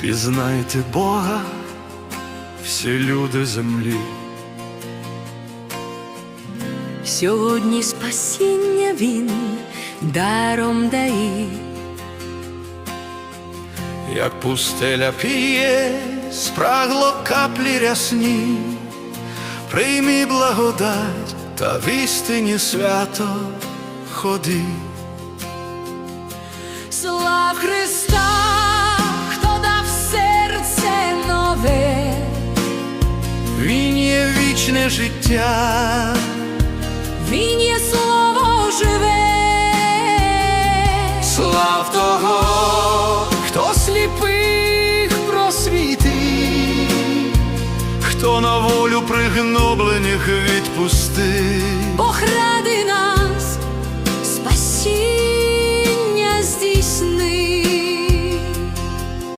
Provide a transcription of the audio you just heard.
Пізнайте Бога, всі люди землі. Сьогодні спасіння він даром дає. Як пустеля п'є, спрагло каплі рясні, приймі благодать та в істині свято ходи. Слав Він є вічне життя, Він є слово живе, слав того, хто сліпих просвітить, хто на волю пригноблених відпустив.